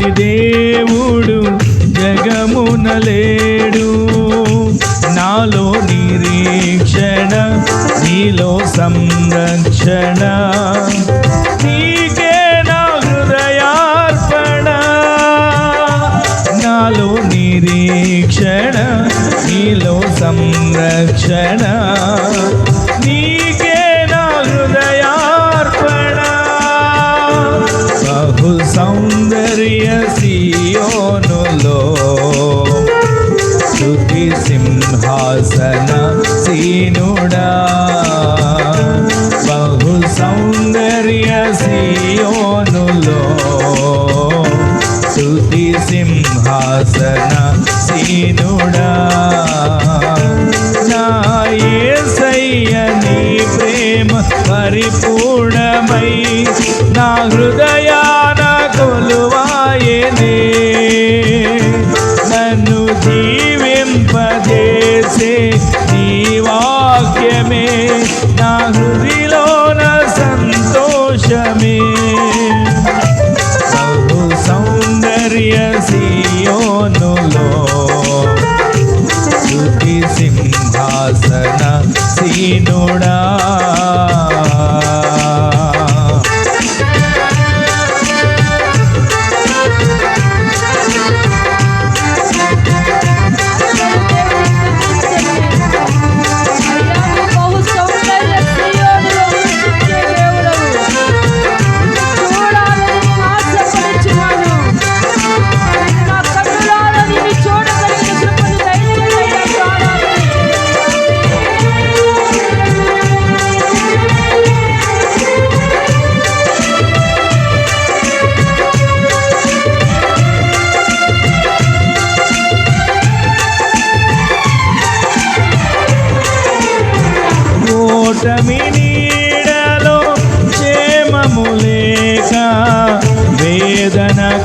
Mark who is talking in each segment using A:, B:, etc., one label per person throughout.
A: వంటి దేవుడు జగమునలేడు నాలో నిరీక్షణ నీలో సంరక్షణ. నీకే నా హృదయార్పణ. నాలో నిరీక్షణ నీలో సంరక్షణ.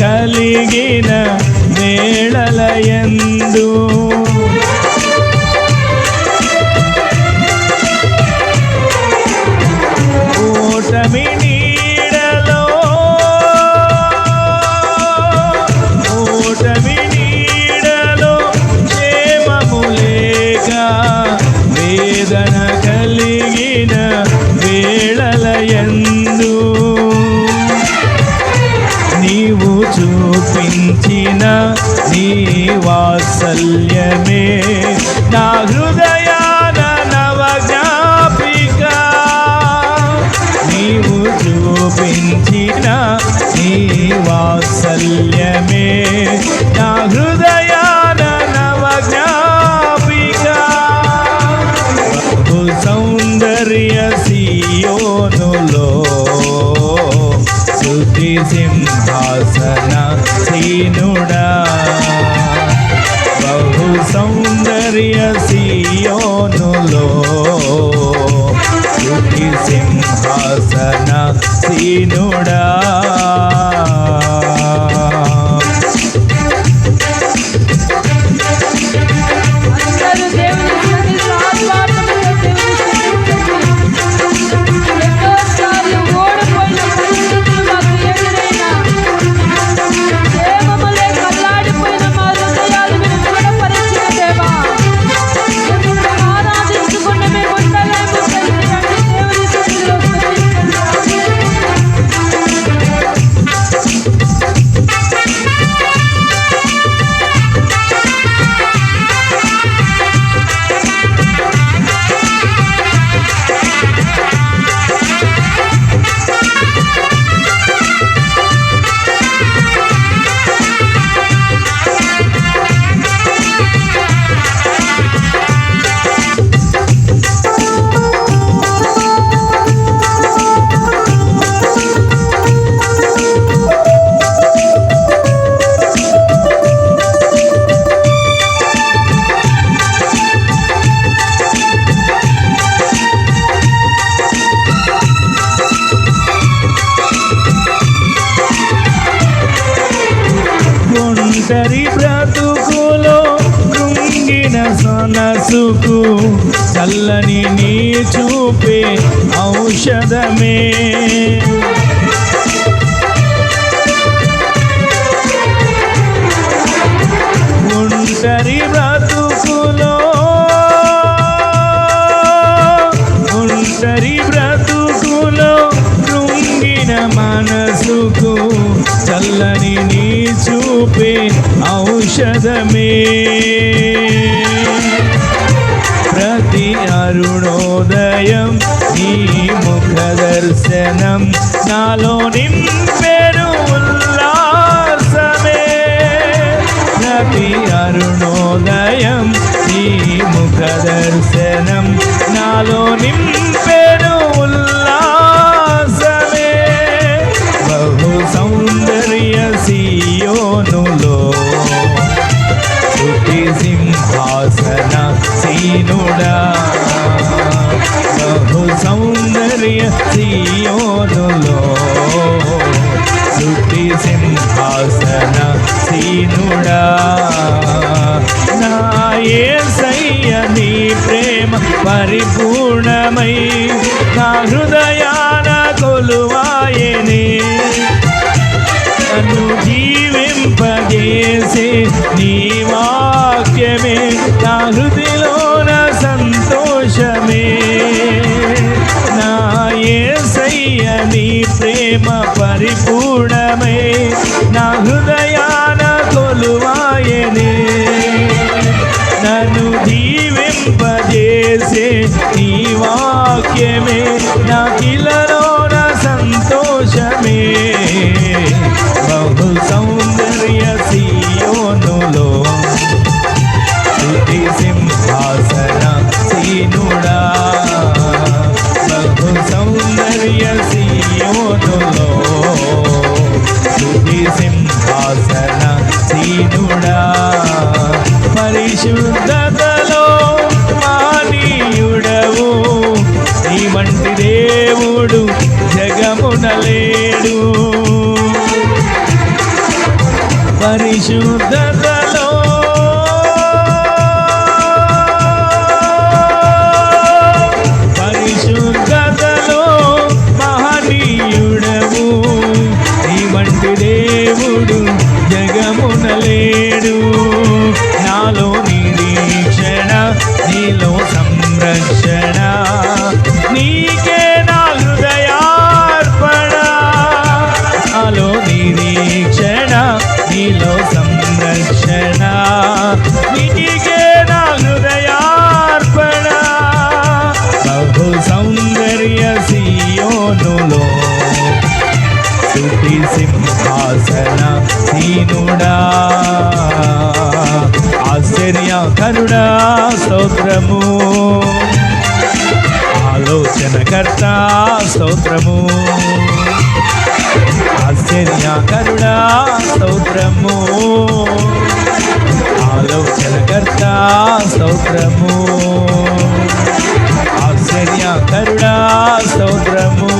A: కలిగిన ಔಷಧಮೇ ప్రేమ పరిపూర్ణమే పరిశుద్ధ స్తోత్రము. ఆశ్చర్య కరుడా స్తోత్రము. ఆలోచనకర్త స్తోత్రము. ఆశ్చర్య కరుడా స్తోత్రము.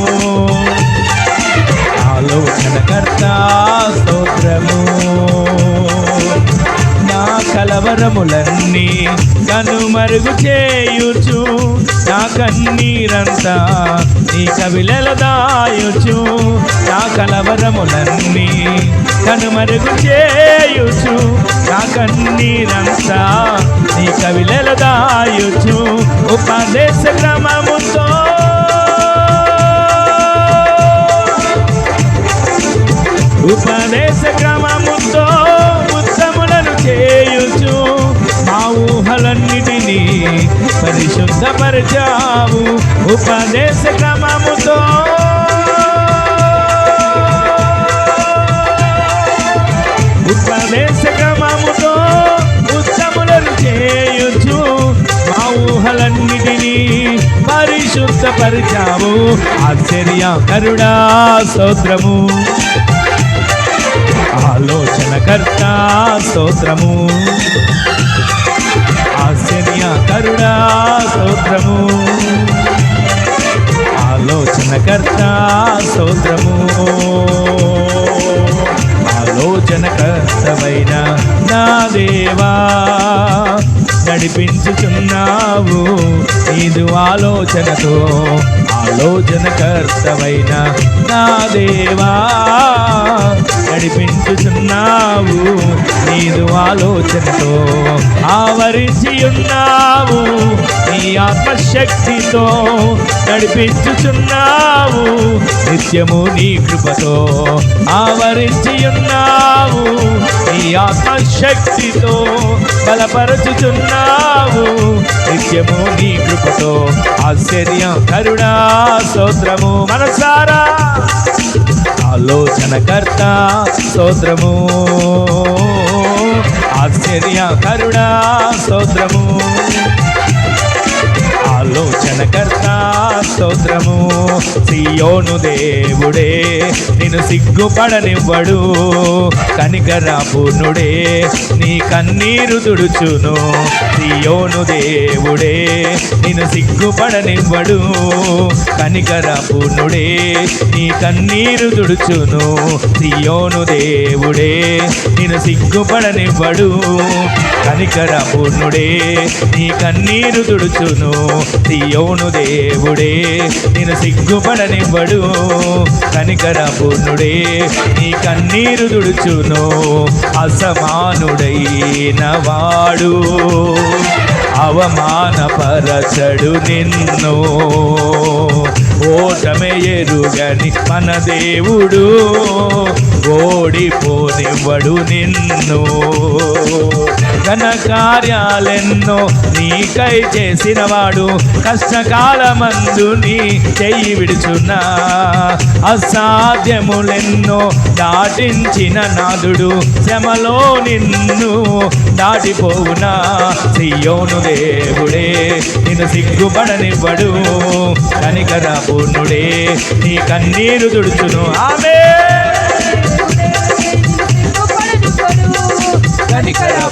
A: ఆలోచనకర్త స్తోత్రము. వరములన్నీ నన్ను మరుగు చేయుచు నా కన్నీరంతా నీ కవిలల దాయుచు. నా కలవరములన్నీ నన్ను మరుగు చేయుచు నా కన్నీరంతా నీ కవిలల దాయుచు. ఉపదేశ క్రమముతో ఉపదేశ క్రమముతో ఊహలన్నిటినీ పరిశుద్ధపరచావు. ఉపదేశ క్రమముతో. ఉపదేశ క్రమముతో ఉత్తములను చేయొచ్చు మా ఊహలన్నిటినీ పరిశుద్ధపరిచావు. ఆశ్చర్య కరుడా స్తోత్రము. ఆలోచనకర్త స్తోత్రము. కరుణ్య కరుణా స్తోత్రము ఆలోచనకర్త ఆలోచన కర్తమైన నా దేవా నడిపించుతున్నావు ఇది ఆలోచనతో ఆలోచనకర్తవైన నా దేవా నడిపించుచున్నావు నీదు ఆలోచనతో ఆవరించి ఉన్నావు నీ ఆత్మశక్తితో నడిపించుచున్నావు నిత్యము నీ కృపతో ఆవరించి ఉన్నావు నీ ఆత్మశక్తితో బలపరచుచున్నావు నిత్యము నీ కృపతో ఆశ్చర్యం కరుణా స్తోత్రము మనసారా ఆలోచనకర్త స్తోత్రము ఆశ్చర్య కరుణా స్తోత్రము ఆలోచనకర్త స్తోత్రము సియోను దేవుడే నిన్ను సిగ్గుపడనివ్వడు. కనికరాపూర్ణుడే నీ కన్నీరు తుడుచును. సియోను దేవుడే. నిన్ను సిగ్గుపడనివ్వడు కనికర నీ కన్నీరు తుడుచును సియోను దేవుడే. నిన్ను సిగ్గుపడనివ్వడు కనికరపూర్ణుడే నీ కన్నీరు తుడుచును. తీయోను దేవుడే నేను సిగ్గుపడనివ్వడు. కనికరపూర్ణుడే నీ కన్నీరు తుడుచును. అసమానుడైన వాడు అవమానపరచడు నిన్ను. ఓటమే ఎరుగని మన దేవుడు ఓడిపోనివ్వడు నిన్ను. ఘన కార్యాలెన్నో నీకై చేసినవాడు కష్టకాలమందు నీ చెయ్యి విడుచున్నా. అసాధ్యములెన్నో దాటించిన నాదుడు శ్రమలో నిన్ను దాటిపోవునా. సియోను దేవుడే నిన్ను సిగ్గుపడనివ్వడు. కనికర పూర్ణుడే నీ కన్నీరు తుడుచును. ఆమె కనికర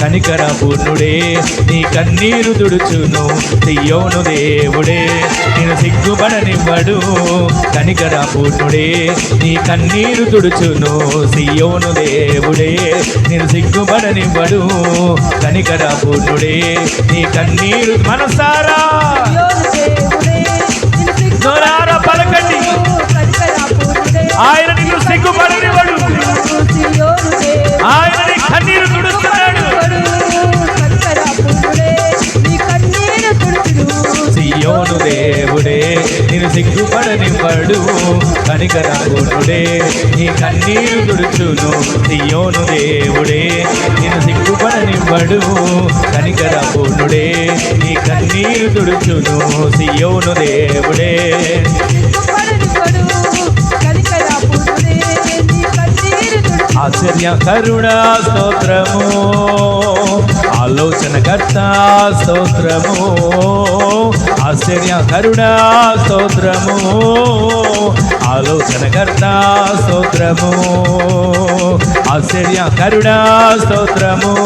A: కనికర పూర్ణుడే నీ కన్నీరు తుడుచును. సియోను దేవుడే నేను సిగ్గుపడనివ్వడు. కనికర పూర్ణుడే నీ కన్నీరు తుడుచును. సియోను దేవుడే నేను సిగ్గుపడనివ్వడు. కనికర పూర్ణుడే నీ కన్నీరు మనసారా? పలకండి. ఆయన నిన్ను సిగ్గుపడనివ్వడు. ఆయన కన్నీరు తుడుస్తున్నాడు. సియోను దేవుడే నేను సిగ్గుపడనివ్వడు. కనికర నీ కన్నీరు తుడుచును. సియోను దేవుడే నేను సిగ్గుపడనివ్వడు. కనికర నీ కన్నీరు తుడుచును. సియోను దేవుడే. ఆశ్చర్య కరుణా స్తోత్రము. ఆలోచనకర్త స్తోత్రము. ఆశ్చర్య కరుణా స్తోత్రము. ఆలోచనకర్త స్తోత్రము. ఆశ్చర్య కరుణా స్తోత్రము.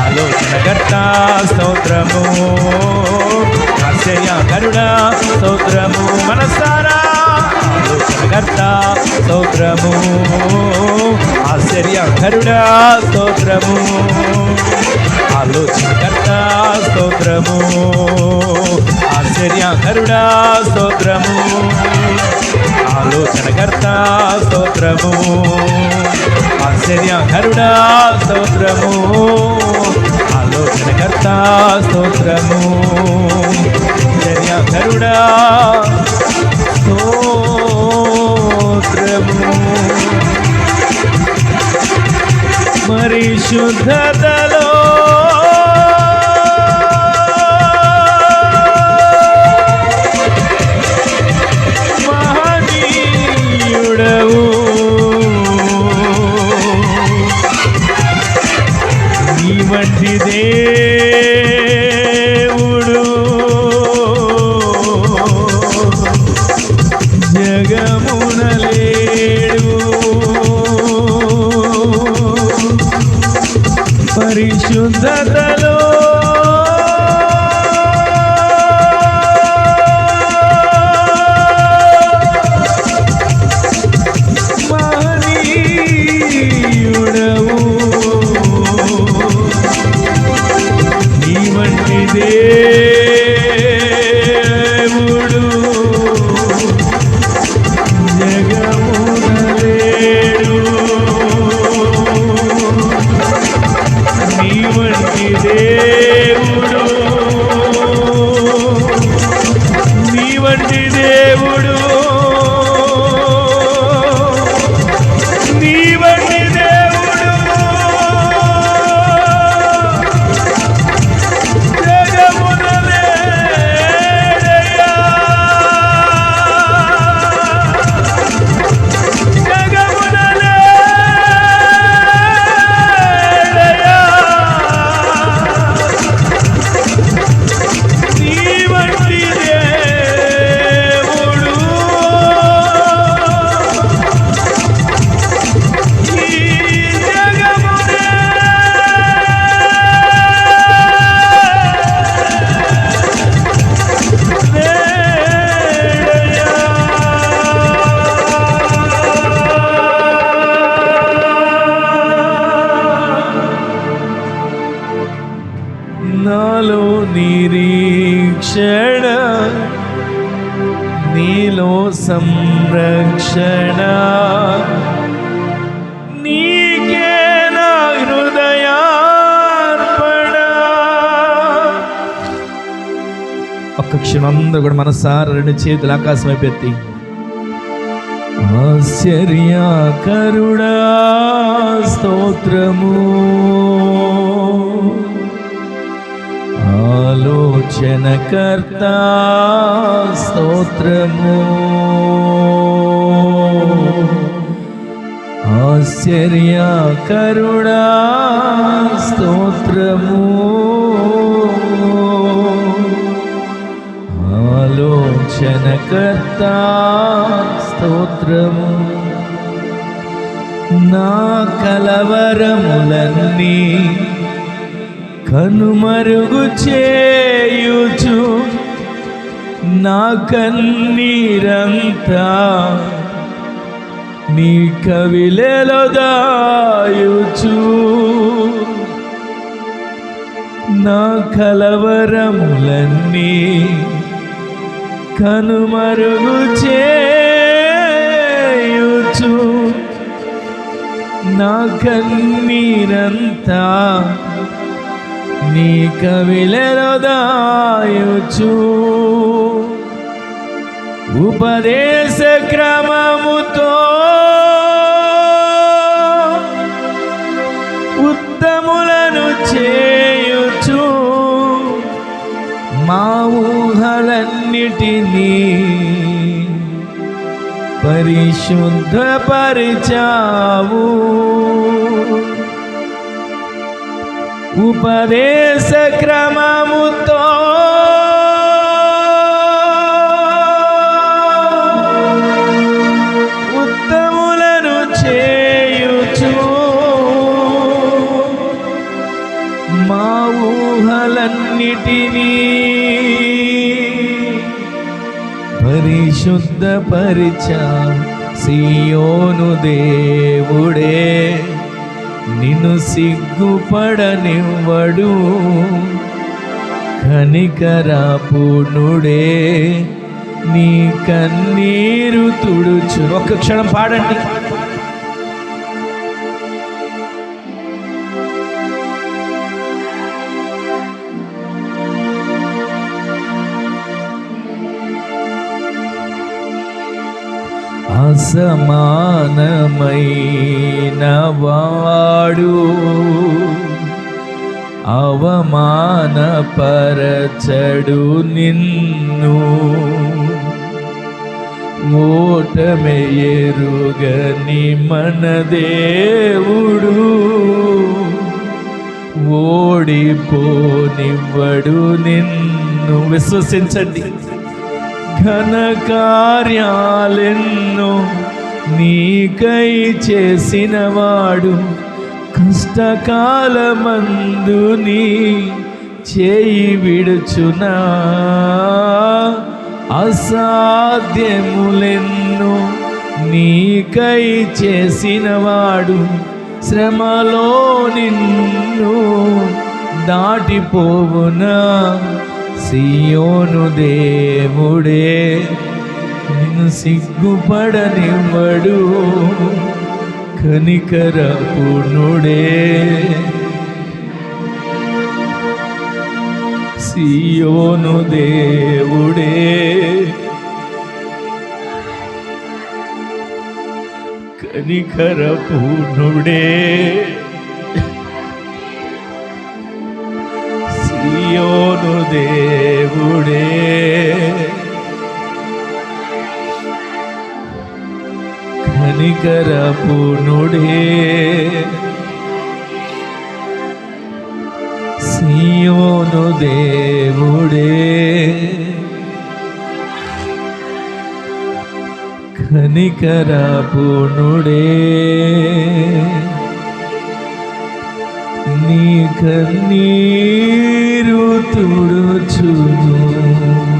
A: ఆలోచనకర్త స్తోత్రము. ఆశ్చర్య కరుణా స్తోత్రము. స్తోత్రము. ఆశ్చర్య కరుణా స్తోత్రము. ఆలోచనకర్త స్తోత్రము. ఆశ్చర్య కరుణా స్తోత్రము. ఆలోచనకర్త స్తోత్రము. ఆశ్చర్య కరుణా స్తోత్రము. ఆలోచనకర్త స్తోత్రము. ఆశ్చర్య కరుణా స్తోత్రము మరి శుద్ధతలో సంరక్షణ నీలో సంరక్షణ క్షణం అందరూ కూడా మనసార రెండు చేతులు ఆకాశం అయిపోయి ఆశ్చర్యకరుడా స్తోత్రము. ఆలోచనకర్త స్తోత్రము. ఆశ్చర్యకరుడా స్తోత్రము. ఆలోచనకర్త స్తోత్రము. నా కలవరములన్నీ కనుమరుగు చేయుచు నా కన్నీరంతా నీ కవిలలో దాయుచు. నా కలవరములన్నీ కనుమరుగు చేయుచు. నా కన్నీరంతా నీ కవిలలో దాయుచు ఉపదేశ క్రమముతో ఉత్తములను చేయుచు. మా ఊహలన్నిటినీ పరిశుద్ధపరిచావు. ఉపదేశ క్రమముతో. ఉత్తములను చేయుచు మా ఊహలన్నిటినీ పరిశుద్ధపరిచా. సియోను దేవుడే. నిన్ను సిగ్గుపడనివ్వడు. కనికరాపుణుడే నీ కన్నీరు తుడుచు. ఒక్క క్షణం పాడండి. అసమానమైన వాడు అవమానపరచడు నిన్ను. ఓటమే ఎరుగని మన దేవుడు ఓడిపోనివ్వడు నిన్ను. విశ్వసించండి. ఘన కార్యాలెన్నో నీకై చేసినవాడు కష్టకాలమందు నీ చేయి విడుచునా? అసాధ్యములెన్నో నీకై చేసినవాడు శ్రమలో నిన్ను దాటిపోవునా? సియోను దేవుడే నిన్ను సిగ్గుపడనివ్వడు. కనికరపుణుడే సియోను దేవుడే. కనికర సియో దేవుడే. కనికరపునుడే సీయోను దేవుడే. కనికరపునుడే నీ కన్నీరు తుడుచును.